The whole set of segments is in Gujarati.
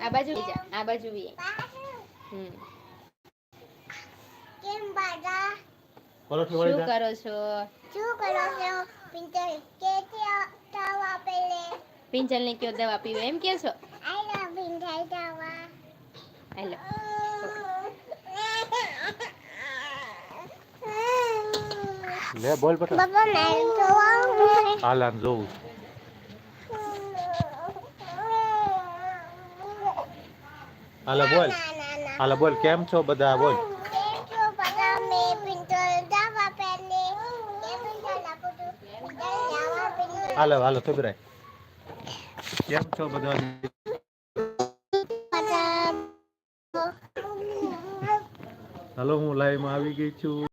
આ બાજુ આ બાજુ બી હમ. કેમ બાજા? શું કરો છો? શું કરો છો? પિંટર કે તાવ આપેલે? પિંચલ ને કયો દવા પીવે? એમ કે છો? આઈ લવ હેલો લે. બોલ બેટા. બાબા મેં જોવા હાલ આમ જોઉં હાલો બોલ. હાલો બોલ, કેમ છો બધા? બોલ. હાલો હાલો થોભરાય કેમ છો બધા હાલો, હું લાઈવમાં આવી ગઈ છું.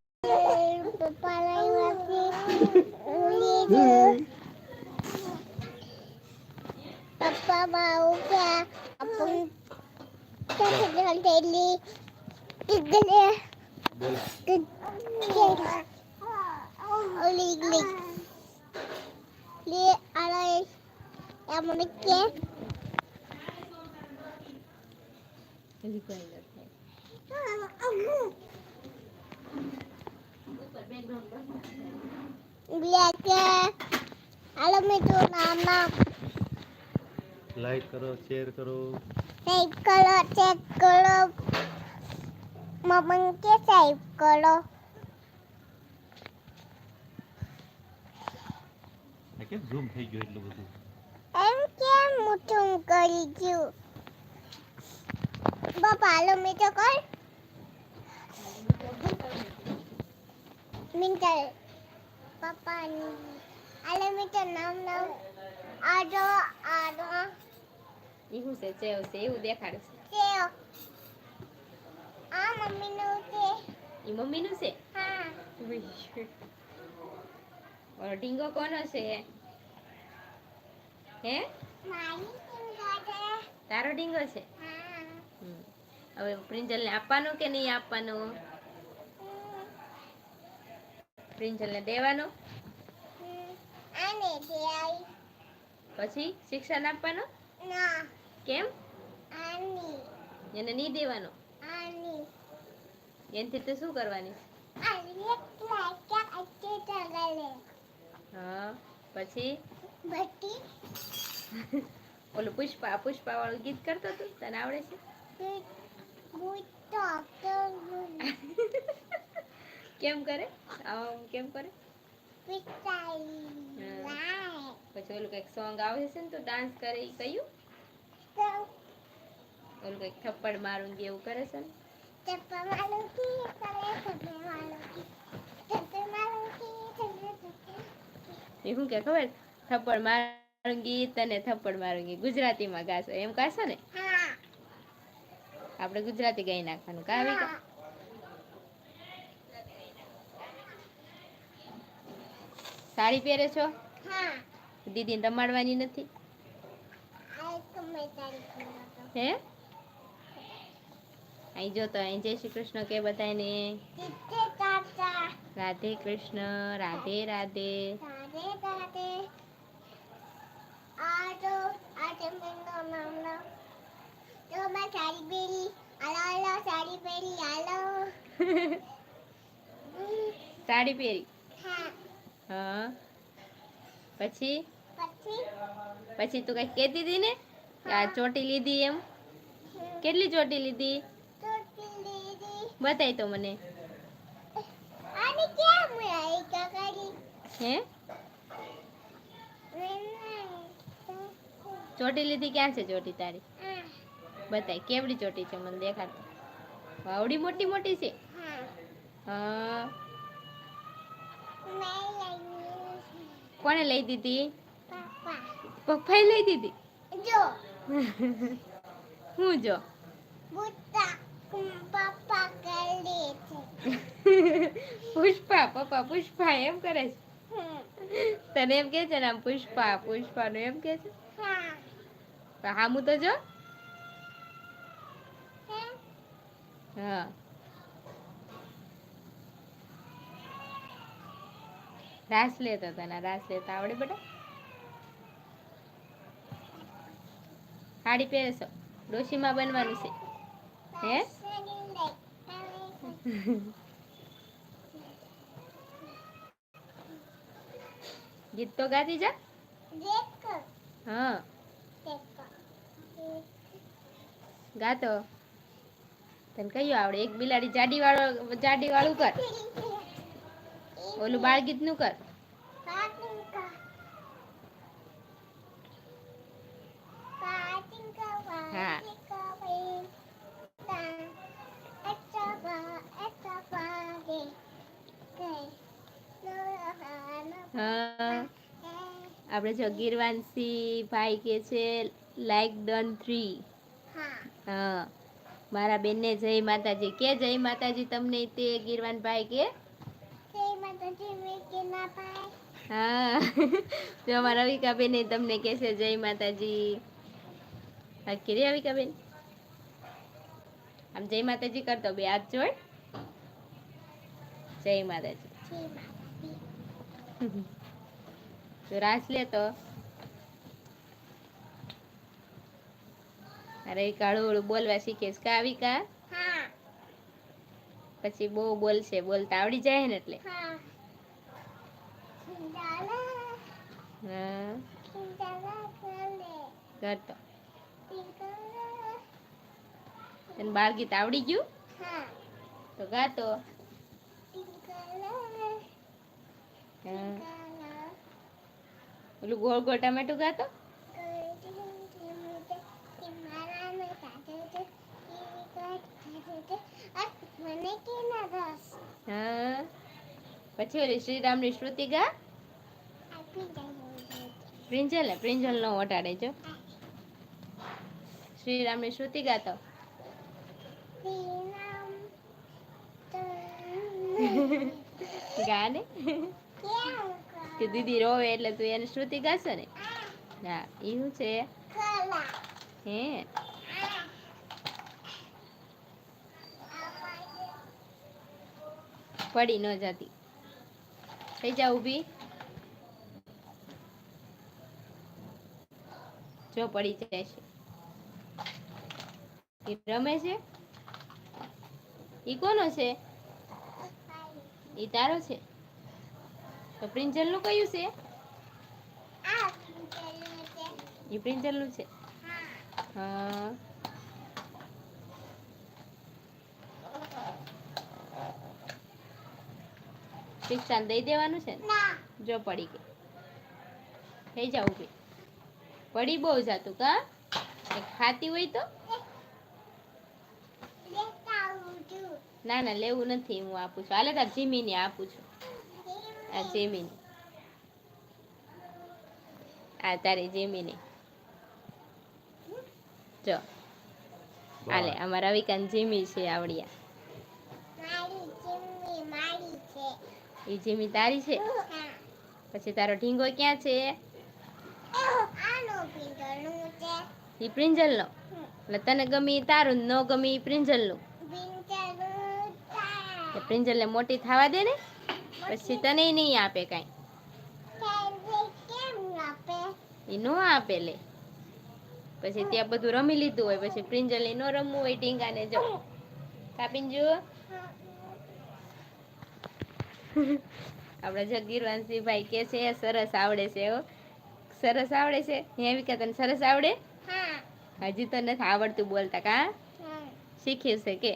પપ્પા માં લાઈક કરો શેર કરો. સાહેબ કરો ચેક કરો મમ્મી કે સાહેબ કરો આ કેમ ઝૂમ થઈ ગયું એટલું બધું એમ કેમ મોટું કરી ગયું બાપા હાલો મેં તો કર મિંટર પપ્પાની હાલો મેં તો નામ નામ આડો આડો ઈ છે ચેવ છે એવું દેખાડે છે. ચેવ આ મમ્મીનું છે. ઈ મમ્મીનું છે? હા. ઓર ઢીંગો કોનો છે? હે? મારી સુંદર છે. તારો ઢીંગો છે? હા. હવે પ્રિન્જલ ને આપવાનો કે નહીં આપવાનો? પ્રિન્જલને ને દેવાનો આને દે પછી શિક્ષણ આપવાનું? ના. કેમ? આની. એને નહીં દેવાનો. આની. એનથી તો શું કરવાની? હા પછી? બટી. ઓલું પુષ્પા પુષ્પા વાળું ગીત કરતો તું તને આવડે છે? કેમ કરે? આમ કેમ કરે? પછી ઓલું કંઈક સોંગ આવે છે ને તો ડાન્સ કરે એ કયું? ઓલું કંઈક થપ્પડ મારું એવું કરે છે ને? કી કી કી શું કે ખબર? થપ્પડ મારુંગી તને થપ્પડ મારુંગી ગુજરાતીમાં ગાશો. એમ ગાશો ને? આપણે ગુજરાતી ગાઈ નાખવાનું. કા આવી સાડી પહેરે છો? દીદીને રમાડવાની નથી? હે? અહીં જો તો અહીં જય શ્રી કૃષ્ણ કે બધાને રાધે કૃષ્ણ રાધે રાધે. સાડી પહેરી. હા. પછી? પછી? તું કઈ કેતી હતી ને? આ ચોટી લીધી એમ? કેટલી ચોટી લીધી? બતાય તો મને. હે? ચોટી લીધી ક્યાં છે ચોટી તારી? બતાય, કેવડી ચોટી છે મને દેખાતી વાવડી મોટી મોટી છે? હા. કોણે લઈ દીધી? પપ્પાએ લઈ દીધી? જો. હું જો? પુષ્પા પપ્પા પુષ્પા એમ કરે છે? તને એમ કે છે ને આમ પુષ્પા નું એમ કે છે? હા. પણ તો જો. હે? હા. રાસ લેતા તને રાસ લેતા આવડે બેટા? સાડી પહેરશો. ડોશીમાં બનવાનું છે. હે? ગીત તો ગાતી જા. હા. ગાતો. તને કયું આવડે? એક બિલાડી જાડી વાળો જાડી વાળું કર. ઓલું બાળગીતનું કર. હા. આપણે જગીરવાનસી ગીરવાનસી ભાઈ કે છે લાઈક ડન થ્રી હા. મારા બેનને જય માતાજી. કે જય માતાજી તમને તે ગીરવાન ભાઈ કે? હા. જો અમારા રવિકા બેન તમને કે છે જય માતાજી. હા કે રે રવિકા બેન આમ જય માતાજી કરતો બે હાથ જોડ. જય માતાજી. તો રાસ લે તો. અરે કાળું ઓળું બોલવા શીખેશ કા વિકા પછી બહુ બોલશે બોલતા આવડી જાય ને એટલે. કરતો તને બાળગીત આવડી ગયું? તો ગાતો હા ઓલું ગોળ ગોળ ટમેટું ગાતો પછી ઓલી શ્રીરામની શ્રુતિ ગા? પ્રિન્જલ ને પ્રિંજલ નો વટાડે જો શ્રીરામની શ્રુતિ ગાતો ગાને ગા ને? કેમ કે દીદી રોવે એટલે તું એને શ્રુતિ ગાશો ને? હા એવું છે? હે? પડી ન જતી. થઈ જા ઊભી. જો પડી જાય છે એ રમે છે? ઈ કોનો છે? ઈ તારો છે? તો પ્રિન્જલનું કયું છે? એ ચાલે છે. પ્રિન્જલનું છે? હા. શિક્ષણ દઈ દેવાનું છે જો પડી ગઈ. થઈ જાવ ઊભી. પડી બહુ જાતું કા? ખાતી હોય તો? ના ના લેવું નથી હું આપું છું. હાલે તાર જીમીને આપું છું. આ જીમીને. આ તારી જીમીને. જો. હાલે અમારા રવિકાંત જીમી છે આવડિયા. મારી ચીમની મારી છે. એ જીમી તારી છે? પછી તારો ઢીંગો ક્યાં છે? આનો પિંજરનું છે. એ પ્રિંજલનો એટલે તને ગમી તારું ન ગમી ઈ પ્રિંજલનું નું પ્રિન્જલ ને મોટી થવા દે ને? પછી તને નહીં આપે કાંઈ. એ નો આપે લે. પછી ત્યાં બધું રમી લીધું હોય પછી પ્રિંજલ નો રમવું હોય ટીંગાને જો. કાપીને જુઓ આપણા જગીર ભાઈ કે છે સરસ આવડે છે હો. સરસ આવડે છે? હે વિકા તને સરસ આવડે? હજી તો નથી આવડતું બોલતા કા? શીખ્યું છે કે?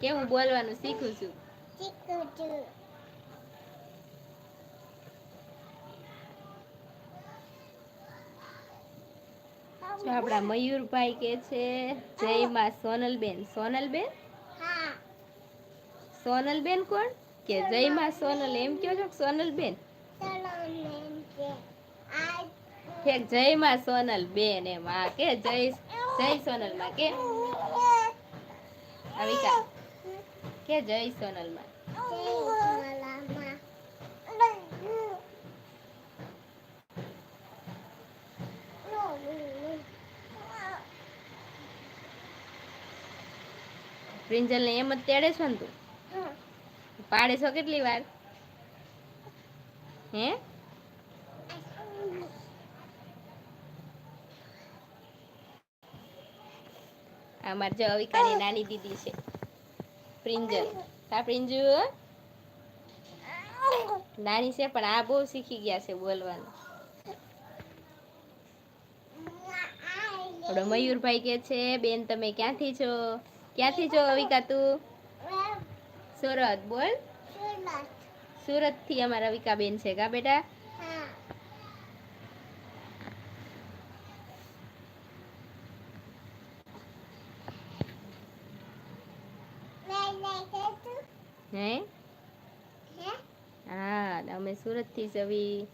કે હું બોલવાનું શીખું છું. જો આપણા મયુરભાઈ કે છે જય માં સોનલબેન? સોનલબેન સોનલબેન કોણ? કે જય માં સોનલ એમ કયો છો કે સોનલબેન? ચલો મેમ છે આ કે જય માં સોનલ બેન એમ. આ કે જય જય સોનલમાં કે અવિકા કે જય સોનલમાં જય સોલામાં પ્રિંજલ ને એમ જ તેડે છો ને તું. પાડે છો કેટલી વાર? હે? અમાર જો અવિકાની નાની દીદી છે. પ્રિંજલ કા પ્રિન્જુ? નાની છે, પણ આ બહુ શીખી ગયા છે બોલવાનું. આપણો મયુરભાઈ કે છે, બેન તમે ક્યાંથી છો? ક્યાંથી છો અવિકા તું? સુરત બોલ. સુરતથી અમારા અવિકા બેન છે કા બેટા? હે. હા? અમે સુરતથી જવી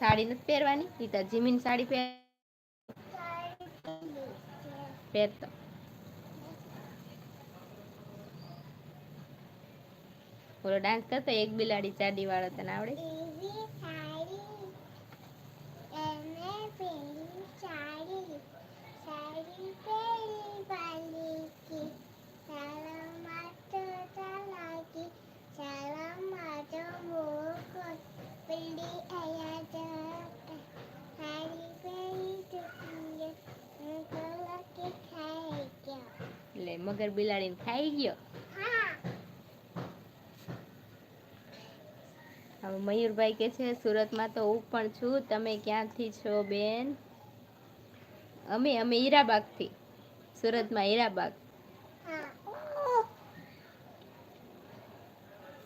સાડી નથી પહેરવાની. રીતા જીમીન સાડી પહેર પહેરતો. બોલો ડાન્સ કરતો? એક બિલાડી ચાડી વાળો તને આવડે? એટલે મગર બિલાડીને ખાઈ ગયો. હવે મયુરભાઈ કે છે સુરતમાં તો હું પણ છું. તમે ક્યાંથી છો બેન? અમે અમે હીરાબાગથી. સુરતમાં હીરાબાગ.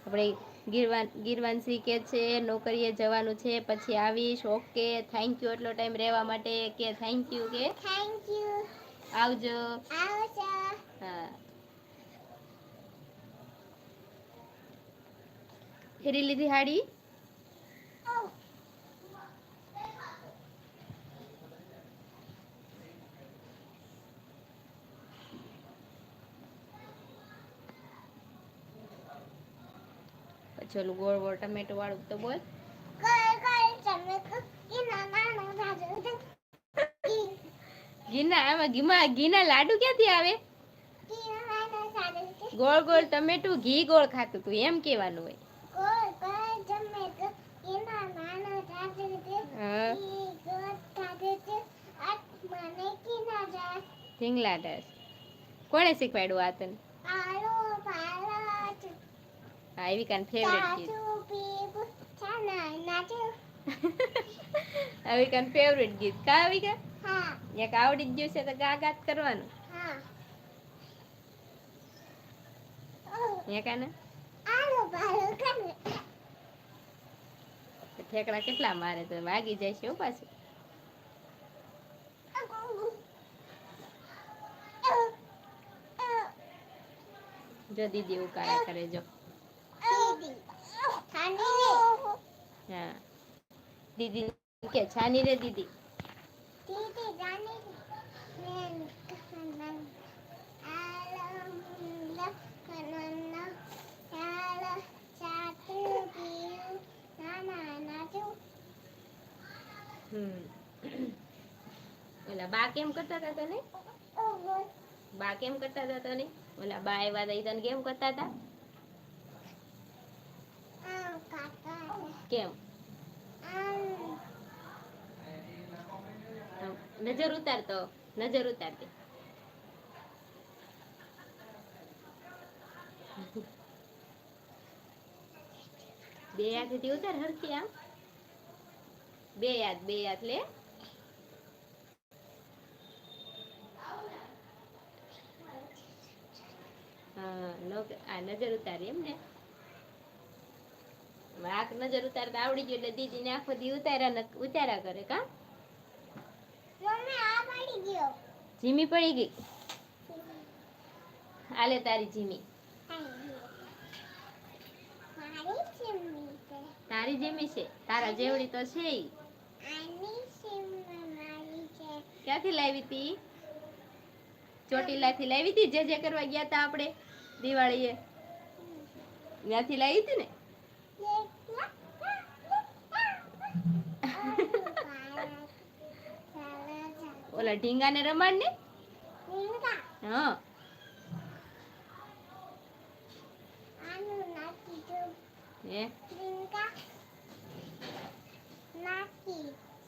આપણે ગીરવાન ગીરવાનસી કે છે નોકરીએ જવાનું છે પછી આવીશ. ઓકે થેન્ક યુ એટલો ટાઈમ રહેવા માટે કે થેન્ક યુ કે થેન્ક યુ આવજો. આવજો હા ફેરી લીધી હાડી. પછી ગોળ ગોળ ટમેટો વાળું તો બોલ. ગીના નાનો ભાજુ ઘીના લાડુ ક્યાંથી આવે? ગોળ ગોળ, ટમેટું, ઘી ગોળ ખાતું તું, એમ કેવાનું હોય. ઢીંગલા કોણે શીખવાડ્યું આ તને હા એવી કાન ફેવરેટ ગીત આવી કાન ફેવરેટ ગીત કા આવી કા હા એક આવડી જ ગયું છે તો ગા ગાત કરવાનું હા કાને આલો બાલો કને ઠેકડા કેટલા મારે તો વાગી જાય છે પાછું. જો દીદી ઉકાળા કરે, જો. હા. દીદી કે છાની રે દીદી? હમ ઓલા બા કેમ કરતા હતા તને? બા કેમ કરતા હતા તને? ઓલા બા આવ્યા હતા તને કેમ કરતા હતા? કેમ? નજર ઉતારતો, નજર ઉતારતી. બે હાથેથી ઉતાર હરખી આમ. બે હાથ બે હાથ લે. આ નજર ઉતારી એમ ને. વાક નજર ઉતારતા આવડી ગયું એટલે દીદી ને આખો દી ઉતાર્યા ઉતાર્યા કરે કા? જીમી પડી ગઈ? આલે તારી જીમી. તારી જીમી છે? તારા જેવડી તો છે. ક્યાંથી લાવી તી? ચોટીલા થી લાવી તી? જે જે કરવા ગયા તા આપણે દિવાળીએ? ત્યાંથી લાવી તી ને? ઓલા ઢીંગાને રમાડ ને? હા. હે?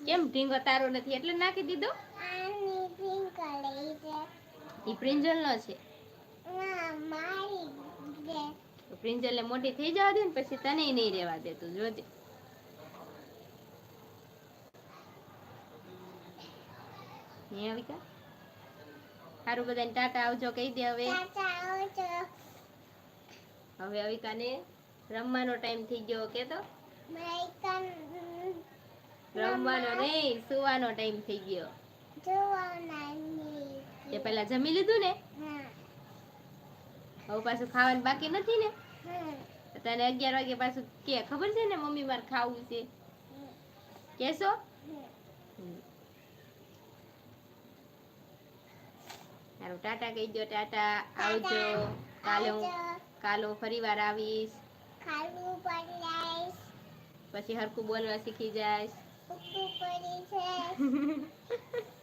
કેમ ઢીંગો તારો નથી? એટલે નાખી દીધો? ઈ પ્રિંજલ નો છે. ના પ્રિંજલ ને મોટી થઈ જવા દે ને પછી તને નહીં રહેવા દેતું જોજે. હે અવિકા સારું બધાને ટાટા આવજો કહી દે હવે. હવે અવિકા અવિકાને રમવાનો ટાઈમ થઈ ગયો કે તો રમવાનો નહીં સુવાનો ટાઈમ થઈ ગયો. તે પહેલા જમી લીધું ને? હવે પાછું ખાવાનું બાકી નથી ને? તને અગિયાર વાગે પાછું કે ખબર છે ને મમ્મી મારે ખાવું છે? કેશો સારું ટાટા કહી દો ટાટા. આવજો. કાલે હું કાલે હું ફરી વાર આવીશ. પછી હરખું બોલવા શીખી જાઈશ. પડી છે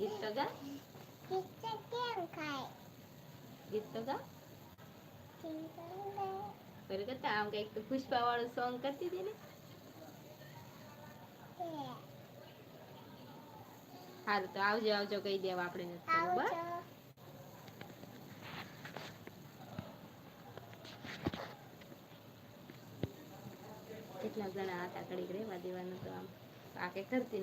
ગીત તો ગા પિક્ચર કેમ ખાય ગીત તો ગા ચિંતા કરતા આમ કંઈક પુષ્પા વાળું સોંગ કરતી હતી ને સારું તો આવજો આવજો કહી દેવા આપણે આવજો કેટલા જણા હતા કડીક રહેવા દેવાનું તો આમ આ કે કરતી